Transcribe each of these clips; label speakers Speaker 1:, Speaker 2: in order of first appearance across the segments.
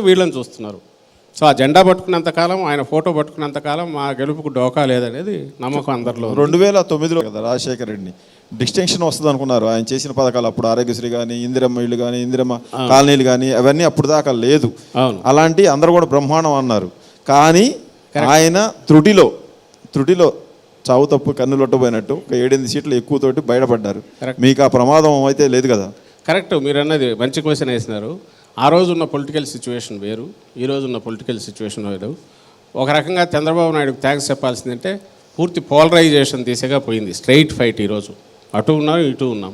Speaker 1: వీళ్ళని చూస్తున్నారు. సో ఆ జెండా పట్టుకున్నంత కాలం ఆయన ఫోటో పట్టుకున్నంత కాలం మా గెలుపుకు డోకా లేదనేది నమ్మకం అందరిలో.
Speaker 2: రెండు వేల తొమ్మిదిలో కదా రాజశేఖర రెడ్డిని డిస్టింక్షన్ వస్తుంది అనుకున్నారు ఆయన చేసిన పథకాలు అప్పుడు ఆరోగ్యశ్రీ కానీ ఇందిరమ్మ ఇళ్ళు కానీ ఇందిరమ్మ కాలనీలు కానీ అవన్నీ అప్పుడు దాకా లేదు. అలాంటి అందరూ కూడా బ్రహ్మాండం అన్నారు. కానీ ఆయన త్రుటిలో త్రుటిలో చావు తప్పు కన్నులొట్టబోయినట్టు ఒక ఏడెనిమిది సీట్లు ఎక్కువతోటి బయటపడ్డారు. మీకు ఆ ప్రమాదం అయితే లేదు కదా?
Speaker 1: కరెక్ట్ మీరు అన్నది మంచి క్వశ్చన్ వేసినారు. ఆ రోజు ఉన్న పొలిటికల్ సిచ్యువేషన్ వేరు ఈ రోజు ఉన్న పొలిటికల్ సిచ్యువేషన్ వేరు. ఒక రకంగా చంద్రబాబు నాయుడుకి థ్యాంక్స్ చెప్పాల్సిందంటే పూర్తి పోలరైజేషన్ దిశగా పోయింది స్ట్రైట్ ఫైట్ ఈరోజు అటు ఉన్నాం ఇటు ఉన్నాం.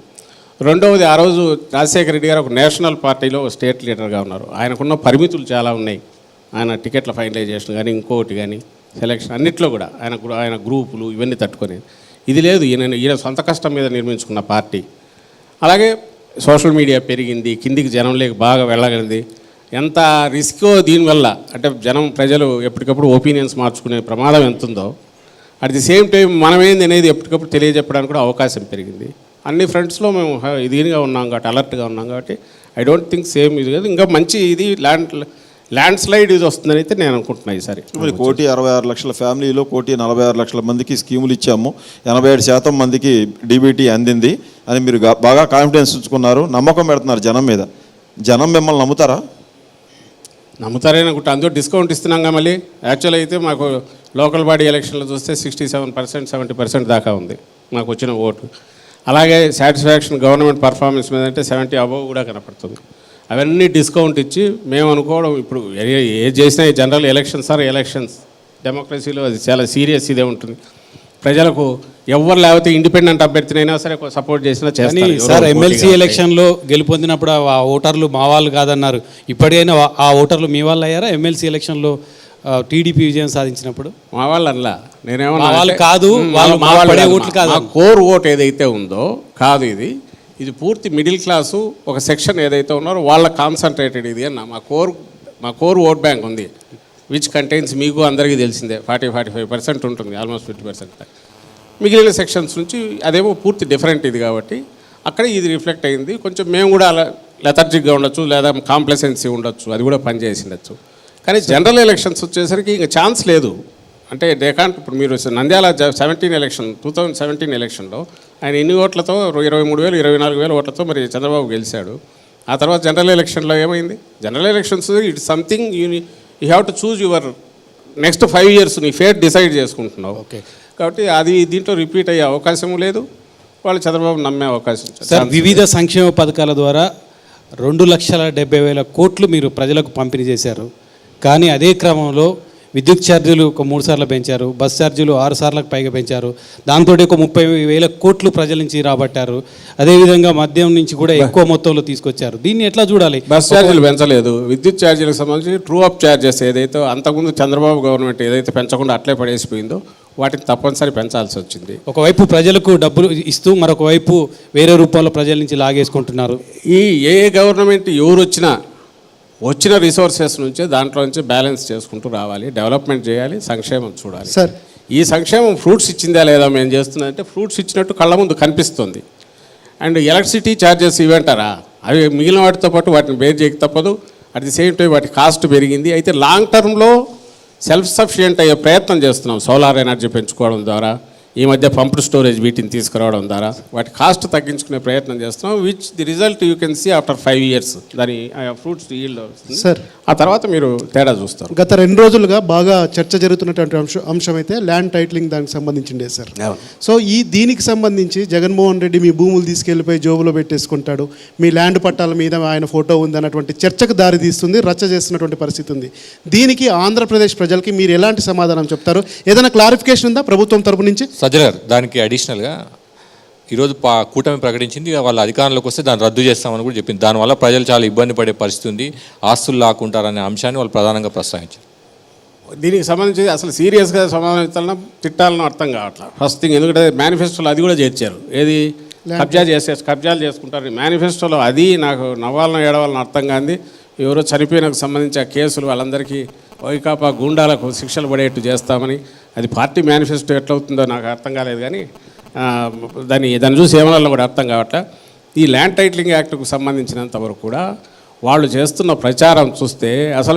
Speaker 1: రెండవది ఆ రోజు రాజశేఖర రెడ్డి గారు ఒక నేషనల్ పార్టీలో ఒక స్టేట్ లీడర్గా ఉన్నారు. ఆయనకున్న పరిమితులు చాలా ఉన్నాయి. ఆయన టికెట్ల ఫైనలైజేషన్ కానీ ఇంకోటి కానీ సెలక్షన్ అన్నిట్లో కూడా ఆయన ఆయన గ్రూపులు ఇవన్నీ తట్టుకొని. ఇది లేదు ఈయన ఈయన సొంత కష్టం మీద నిర్మించుకున్న పార్టీ. అలాగే సోషల్ మీడియా పెరిగింది కిందికి జనం లేక బాగా వెళ్ళగలిగింది ఎంత రిస్కో దీనివల్ల? అంటే జనం ప్రజలు ఎప్పటికప్పుడు ఒపీనియన్స్ మార్చుకునే ప్రమాదం ఎంత ఉందో అట్ ది సేమ్ టైం మనమేంది అనేది ఎప్పటికప్పుడు తెలియజెప్పడానికి కూడా అవకాశం పెరిగింది. అన్ని ఫ్రంట్స్లో మేము హ- ఇదిగా ఉన్నాం కాబట్టి అలర్ట్గా ఉన్నాం కాబట్టి ఐ డోంట్ థింక్ సేమ్ ఇది కాదు. ఇంకా మంచి ఇది ల్యాండ్ ల్యాండ్ స్లైడ్ ఇది వస్తుందని అయితే నేను అనుకుంటున్నాను ఈసారి.
Speaker 2: మరి కోటి అరవై ఆరు లక్షల ఫ్యామిలీలో కోటి నలభై ఆరు లక్షల మందికి స్కీములు ఇచ్చాము. ఎనభై ఏడు శాతం మందికి డీబీటీ అందింది అని మీరు బాగా కాన్ఫిడెన్స్ ఉంచుకున్నారు. నమ్మకం పెడుతున్నారు జనం మీద. జనం మిమ్మల్ని నమ్ముతారా?
Speaker 1: నమ్ముతారని అనుకుంటా. అందులో డిస్కౌంట్ ఇస్తున్నాగా మళ్ళీ. యాక్చువల్ అయితే మాకు లోకల్ బాడీ ఎలక్షన్లో చూస్తే sixty seven percent seventy percent దాకా ఉంది. మాకు వచ్చిన ఓటు. అలాగే సాటిస్ఫాక్షన్ గవర్నమెంట్ పర్ఫార్మెన్స్ మీద అంటే సెవెంటీ అబవ్ కూడా కనపడుతుంది. అవన్నీ డిస్కౌంట్ ఇచ్చి మేము అనుకోవడం ఇప్పుడు ఏ చేసినా జనరల్ ఎలక్షన్స్ ఆర్ ఎలక్షన్స్ డెమోక్రసీలో అది చాలా సీరియస్ ఇదే ఉంటుంది. ప్రజలకు ఎవరు లేకపోతే ఇండిపెండెంట్ అభ్యర్థినైనా సరే సపోర్ట్ చేసినా
Speaker 3: కానీ
Speaker 1: చేస్తారు.
Speaker 3: సార్ ఎమ్మెల్సీ ఎలక్షన్లో గెలుపొందినప్పుడు ఆ ఓటర్లు మా వాళ్ళు కాదన్నారు. ఇప్పటికైనా ఆ ఓటర్లు మీ వాళ్ళు అయ్యారా ఎమ్మెల్సీ ఎలక్షన్లో టీడీపీ విజయం సాధించినప్పుడు?
Speaker 1: మా వాళ్ళు అనలా. నేనేమో
Speaker 3: మా వాళ్ళు కాదు, వాళ్ళు మా ఓట్లు కాదు.
Speaker 1: కోర్ ఓట్ ఏదైతే ఉందో కాదు ఇది. ఇది పూర్తి మిడిల్ క్లాసు ఒక సెక్షన్ ఏదైతే ఉన్నారో వాళ్ళ కాన్సన్ట్రేటెడ్ ఇది అన్న. మా కోర్ మా కోర్ ఓట్ బ్యాంక్ ఉంది విచ్ కంటైన్స్ మీకు అందరికీ తెలిసిందే. ఫార్టీ ఫార్టీ ఫైవ్ పర్సెంట్ ఉంటుంది ఆల్మోస్ట్ ఫిఫ్టీ పర్సెంట్ మిగిలిన సెక్షన్స్ నుంచి అదేమో పూర్తి డిఫరెంట్ ఇది కాబట్టి అక్కడ ఇది రిఫ్లెక్ట్ అయింది. కొంచెం మేము కూడా అలా లెథర్జిక్గా ఉండొచ్చు లేదా కాంప్లసెన్సీ ఉండొచ్చు అది కూడా పనిచేసి ఉండొచ్చు. కానీ జనరల్ ఎలక్షన్స్ వచ్చేసరికి ఇంకా ఛాన్స్ లేదు. అంటే దే కాంట్ ఇప్పుడు మీరు Nandyal seventeen election two thousand seventeen ఎలక్షన్లో ఆయన ఎన్ని ఓట్లతో ఇరవై మూడు వేలు ఇరవై నాలుగు వేల ఓట్లతో మరి చంద్రబాబు గెలిచాడు. ఆ తర్వాత జనరల్ ఎలక్షన్లో ఏమైంది? General elections it something you you have to choose your next five years నీ ఫేట్ డిసైడ్ చేసుకుంటున్నావు.
Speaker 3: ఓకే
Speaker 1: కాబట్టి అది దీంట్లో రిపీట్ అయ్యే అవకాశం లేదు. వాళ్ళు చంద్రబాబు నమ్మే అవకాశం
Speaker 3: సార్ వివిధ సంక్షేమ పథకాల ద్వారా రెండు లక్షల డెబ్బై వేల కోట్లు మీరు ప్రజలకు పంపిణీ చేశారు. కానీ అదే క్రమంలో విద్యుత్ ఛార్జీలు ఒక మూడు సార్లు పెంచారు బస్ ఛార్జీలు ఆరు సార్లకు పైగా పెంచారు. దాంతో ఒక ముప్పై వేల కోట్లు ప్రజల నుంచి రాబట్టారు. అదేవిధంగా మద్యం నుంచి కూడా ఎక్కువ మొత్తంలో తీసుకొచ్చారు. దీన్ని ఎట్లా చూడాలి?
Speaker 1: బస్ ఛార్జీలు పెంచలేదు. విద్యుత్ ఛార్జీలకు సంబంధించి ట్రూ అప్ ఛార్జెస్ ఏదైతే అంతకుముందు చంద్రబాబు గవర్నమెంట్ ఏదైతే పెంచకుండా అట్లే పడేసిపోయిందో వాటిని తప్పనిసరి పెంచాల్సి వచ్చింది.
Speaker 3: ఒకవైపు ప్రజలకు డబ్బులు ఇస్తూ మరొక వైపు వేరే రూపంలో ప్రజల నుంచి లాగేసుకుంటున్నారు.
Speaker 1: ఈ ఏ గవర్నమెంట్ ఎవరు వచ్చినా వచ్చిన రిసోర్సెస్ నుంచే దాంట్లో నుంచి బ్యాలెన్స్ చేసుకుంటూ రావాలి డెవలప్మెంట్ చేయాలి సంక్షేమం చూడాలి.
Speaker 4: సార్
Speaker 1: ఈ సంక్షేమం ఫ్రూట్స్ ఇచ్చిందా లేదా మేము చేస్తున్నదంటే ఫ్రూట్స్ ఇచ్చినట్టు కళ్ళ ముందు కనిపిస్తుంది. అండ్ ఎలక్ట్రిసిటీ ఛార్జెస్ ఇవంటారా అవి మిగిలిన వాటితో పాటు వాటిని బేర్ చేయక తప్పదు. అట్ ది సేమ్ టైం వాటి కాస్ట్ పెరిగింది. అయితే లాంగ్ టర్మ్లో సెల్ఫ్ సఫిషియెంట్ అయ్యే ప్రయత్నం చేస్తున్నాం. సోలార్ ఎనర్జీ పెంచుకోవడం ద్వారా. ఈ మధ్య పంప్డ్ స్టోరేజ్ వీటిని తీసుకురావడం ద్వారా వాటి కాస్ట్ తగ్గించుకునే ప్రయత్నం చేస్తున్నాం which the result you can see after five years దాని ఫ్రూట్స్ ఈల్డ్
Speaker 4: సార్
Speaker 1: ఆ తర్వాత మీరు తేడా చూస్తారు.
Speaker 4: గత రెండు రోజులుగా బాగా చర్చ జరుగుతున్నటువంటి అంశం అంశం అయితే ల్యాండ్ టైటిలింగ్ దానికి సంబంధించిండే సార్. సో ఈ దీనికి సంబంధించి జగన్మోహన్ రెడ్డి మీ భూములు తీసుకెళ్ళిపోయి జోబులో పెట్టేసుకుంటాడు. మీ ల్యాండ్ పట్టాల మీద ఆయన ఫోటో ఉంది అన్నటువంటి చర్చకు దారి తీస్తుంది రచ్చ చేస్తున్నటువంటి పరిస్థితి ఉంది. దీనికి ఆంధ్రప్రదేశ్ ప్రజలకి మీరు ఎలాంటి సమాధానం చెప్తారు? ఏదైనా క్లారిఫికేషన్ ఉందా ప్రభుత్వం తరపు నుంచి?
Speaker 5: సజ్జల గారు దానికి అడిషనల్గా ఈరోజు పా కూటమి ప్రకటించింది వాళ్ళ అధికారంలోకి వస్తే దాన్ని రద్దు చేస్తామని కూడా చెప్పింది. దానివల్ల ప్రజలు చాలా ఇబ్బంది పడే పరిస్థితి ఉంది. ఆస్తులు లాక్కుంటారనే అంశాన్ని వాళ్ళు ప్రధానంగా ప్రస్తావించారు.
Speaker 1: దీనికి సంబంధించి అసలు సీరియస్గా సమాధానం తిట్టాలని అర్థం కావట్లేదు ఫస్ట్ థింగ్ ఎందుకంటే మేనిఫెస్టోలో అది కూడా చేర్చారు. ఏది? కబ్జా చేసే కబ్జాలు చేసుకుంటారు మేనిఫెస్టోలో అది నాకు నవ్వాలనో ఏడవాలని అర్థం కాంది. ఎవరో చనిపోయినకు సంబంధించి ఆ కేసులు వాళ్ళందరికీ వైకాపా గూండాలకు శిక్షలు పడేట్టు చేస్తామని. అది పార్టీ మేనిఫెస్టో ఎట్లవుతుందో నాకు అర్థం కాలేదు కానీ దాన్ని దాన్ని చూసి ఏమన్నా కూడా అర్థం కావట్లే. ఈ ల్యాండ్ టైటిలింగ్ యాక్ట్కు సంబంధించినంత వరకు కూడా వాళ్ళు చేస్తున్న ప్రచారం చూస్తే అసలు